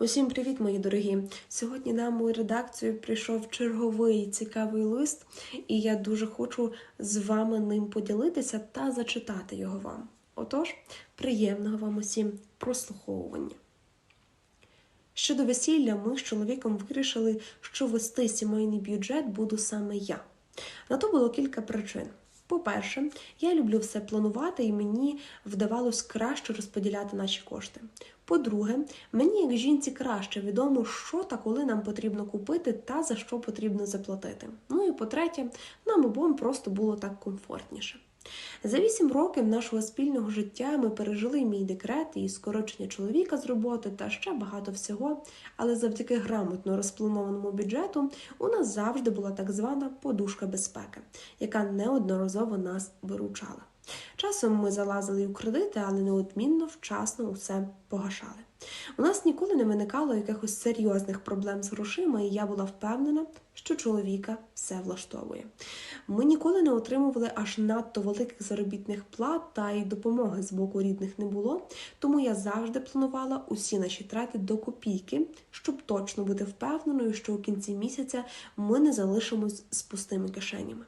Усім привіт, мої дорогі! Сьогодні на мою редакцію прийшов черговий цікавий лист, і я дуже хочу з вами ним поділитися та зачитати його вам. Отож, приємного вам усім прослуховування. Щодо весілля, ми з чоловіком вирішили, що вести сімейний бюджет буду саме я. На то було кілька причин. По-перше, я люблю все планувати, і мені вдавалось краще розподіляти наші кошти. По-друге, мені як жінці краще відомо, що та коли нам потрібно купити та за що потрібно заплатити. Ну і по-третє, нам обом просто було так комфортніше. За вісім років нашого спільного життя ми пережили мій декрет, і скорочення чоловіка з роботи та ще багато всього. Але завдяки грамотно розпланованому бюджету у нас завжди була так звана подушка безпеки, яка неодноразово нас виручала. Часом ми залазили у кредити, але неодмінно вчасно усе погашали. У нас ніколи не виникало якихось серйозних проблем з грошима, і я була впевнена, що чоловіка все влаштовує. Ми ніколи не отримували аж надто великих заробітних плат, та й допомоги з боку рідних не було, тому я завжди планувала усі наші трати до копійки, щоб точно бути впевненою, що у кінці місяця ми не залишимось з пустими кишенями.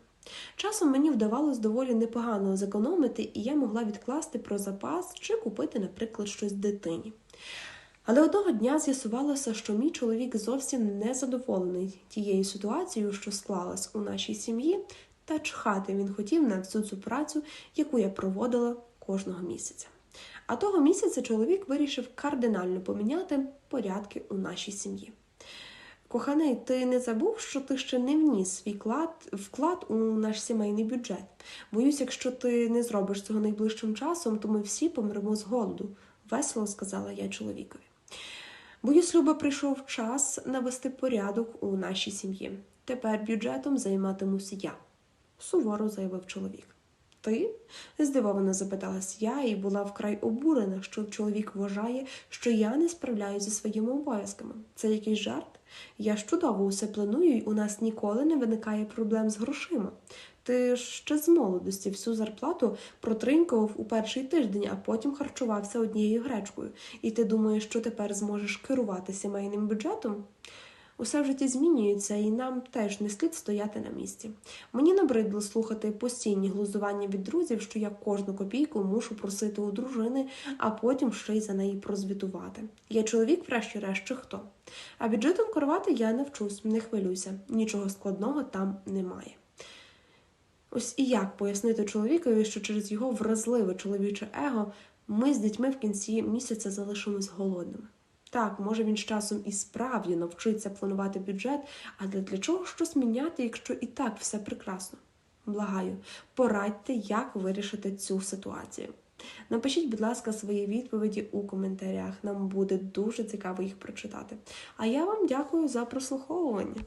Часом мені вдавалось доволі непогано зекономити, і я могла відкласти про запас чи купити, наприклад, щось дитині. Але одного дня з'ясувалося, що мій чоловік зовсім не задоволений тією ситуацією, що склалась у нашій сім'ї, та чхати він хотів на всю цю працю, яку я проводила кожного місяця. А того місяця чоловік вирішив кардинально поміняти порядки у нашій сім'ї. Коханий, ти не забув, що ти ще не вніс свій вклад, вклад у наш сімейний бюджет. Боюсь, якщо ти не зробиш цього найближчим часом, то ми всі помремо з голоду, весело сказала я чоловікові. Боюсь, Люба прийшов час навести порядок у нашій сім'ї. Тепер бюджетом займатимусь я, суворо заявив чоловік. Ти? здивовано запиталась я і була вкрай обурена, що чоловік вважає, що я не справляюся зі своїми обов'язками. Це якийсь жарт? Я ж чудово усе планую, і у нас ніколи не виникає проблем з грошима. Ти ж ще з молодості всю зарплату протринькував у перший тиждень, а потім харчувався однією гречкою. І ти думаєш, що тепер зможеш керувати сімейним бюджетом? Усе в житті змінюється, і нам теж не слід стояти на місці. Мені набридло слухати постійні глузування від друзів, що я кожну копійку мушу просити у дружини, а потім ще й за неї прозвітувати. Я чоловік, врешті-решт, чи хто? А бюджетом керувати я не вчусь, не хвилюйся, нічого складного там немає. Ось і як пояснити чоловікові, що через його вразливе чоловіче его ми з дітьми в кінці місяця залишимось голодними. Так, може він з часом і справді навчиться планувати бюджет, але для чого щось міняти, якщо і так все прекрасно? Благаю, порадьте, як вирішити цю ситуацію. Напишіть, будь ласка, свої відповіді у коментарях. Нам буде дуже цікаво їх прочитати. А я вам дякую за прослуховування.